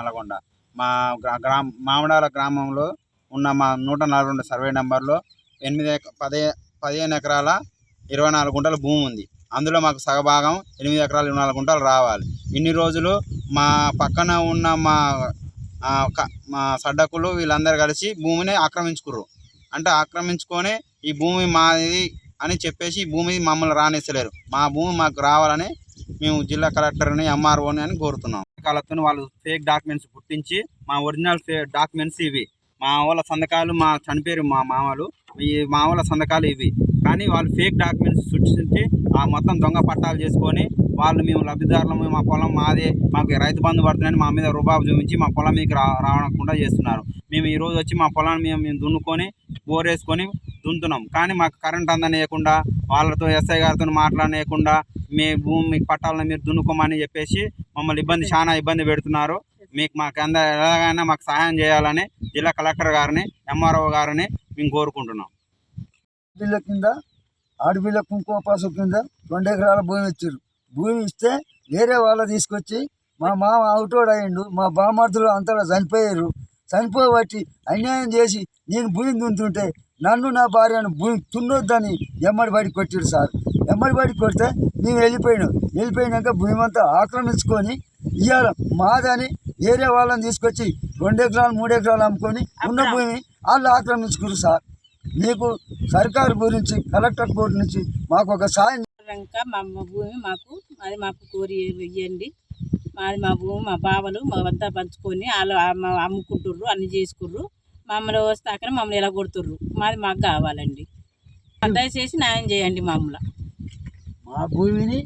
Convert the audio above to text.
నల్గొండ మా గ్రా గ్రామ మామిడాల గ్రామంలో ఉన్న మా నూట నలభై రెండు సర్వే నెంబర్లో ఎనిమిది ఎక- పదే పదిహేను ఎకరాల ఇరవై నాలుగు గుంటల భూమి ఉంది. అందులో మాకు సగభాగం ఎనిమిది ఎకరాల ఇరవై నాలుగు గుంటలు రావాలి. ఇన్ని రోజులు మా పక్కన ఉన్న మా మా సడ్డకులు వీళ్ళందరూ కలిసి భూమిని ఆక్రమించుకుర్రు. అంటే ఆక్రమించుకొని ఈ భూమి మాది అని చెప్పేసి ఈ భూమి మమ్మల్ని రానిస్తలేరు. మా భూమి మాకు రావాలని మేము జిల్లా కలెక్టర్ని ఎంఆర్ఓని అని కోరుతున్నాం. కాలతో వాళ్ళు ఫేక్ డాక్యుమెంట్స్ పుట్టించి మా ఒరిజినల్ ఫే డాక్యుమెంట్స్ ఇవి. మా వాళ్ళ సంతకాలు మా చనిపోయారు మా మామలు. ఈ మా వాళ్ళ సంతకాలు ఇవి. కానీ వాళ్ళు ఫేక్ డాక్యుమెంట్స్ సృష్టించి ఆ మొత్తం దొంగ పట్టాలు చేసుకొని వాళ్ళు మేము లబ్ధిదారులము మా పొలం మాదే మాకు రైతు బంధు పడుతుందని మా మీద రుబాబు చూపించి మా పొలం మీకు రా రావకుండా చేస్తున్నారు. మేము ఈరోజు వచ్చి మా పొలాన్ని మేము మేము దున్నుకొని బోర్ వేసుకొని దున్నుతున్నాం కానీ మాకు కరెంట్ అందనీయకుండా వాళ్ళతో ఎస్ఐ గారితో మాట్లాడనీయకుండా మీ భూమి మీకు పట్టాలని మీరు దున్నుకోమని చెప్పేసి మమ్మల్ని ఇబ్బంది చాలా ఇబ్బంది పెడుతున్నారు. మీకు మాకు అంద ఎలాగైనా మాకు సహాయం చేయాలని జిల్లా కలెక్టర్ గారిని ఎంఆర్ఓ గారిని మేము కోరుకుంటున్నాం. బిల్ల కింద ఆడపిల్ల కుంకుమ పసుపు కింద రెండు ఎకరాల భూమి ఇచ్చారు. భూమి ఇస్తే వేరే వాళ్ళ తీసుకొచ్చి మా మామ అవుటోడ్ అయ్యిండు మా బామర్దులు అంతటా చనిపోయారు. చనిపోబట్టి అన్యాయం చేసి నేను భూమి దున్నుతుంటే నన్ను నా భార్యను భూమి తున్నొద్దని ఎమ్మడి బడి కొట్టారు సార్. ఎమ్మడి బడి కొడితే మేము వెళ్ళిపోయినాం. వెళ్ళిపోయినాక భూమి అంతా ఆక్రమించుకొని ఇవాళ మాదని వేరే వాళ్ళని తీసుకొచ్చి రెండు ఎకరాలు మూడు ఎకరాలు అమ్ముకొని ఉన్న భూమి వాళ్ళు ఆక్రమించుకున్నారు సార్. మీకు సర్కారు గురించి కలెక్టర్ బోర్డు నుంచి మాకు ఒక సాయం మా అమ్మ భూమి మాకు అది మాకు కోరి ఇవ్వండి మాది మా భూమి మా బావలు మా వద్ద పంచుకొని వాళ్ళు అమ్మ- అమ్ముకుంటుర్రు అన్ని చేసుకుర్రు. మమ్మల్ని వస్తాకనే మమ్మల్ని ఎలా కొడుతుర్రు? మాది మాకు కావాలండి. దయచేసి న్యాయం చేయండి మమ్మల్ని మా భూమిని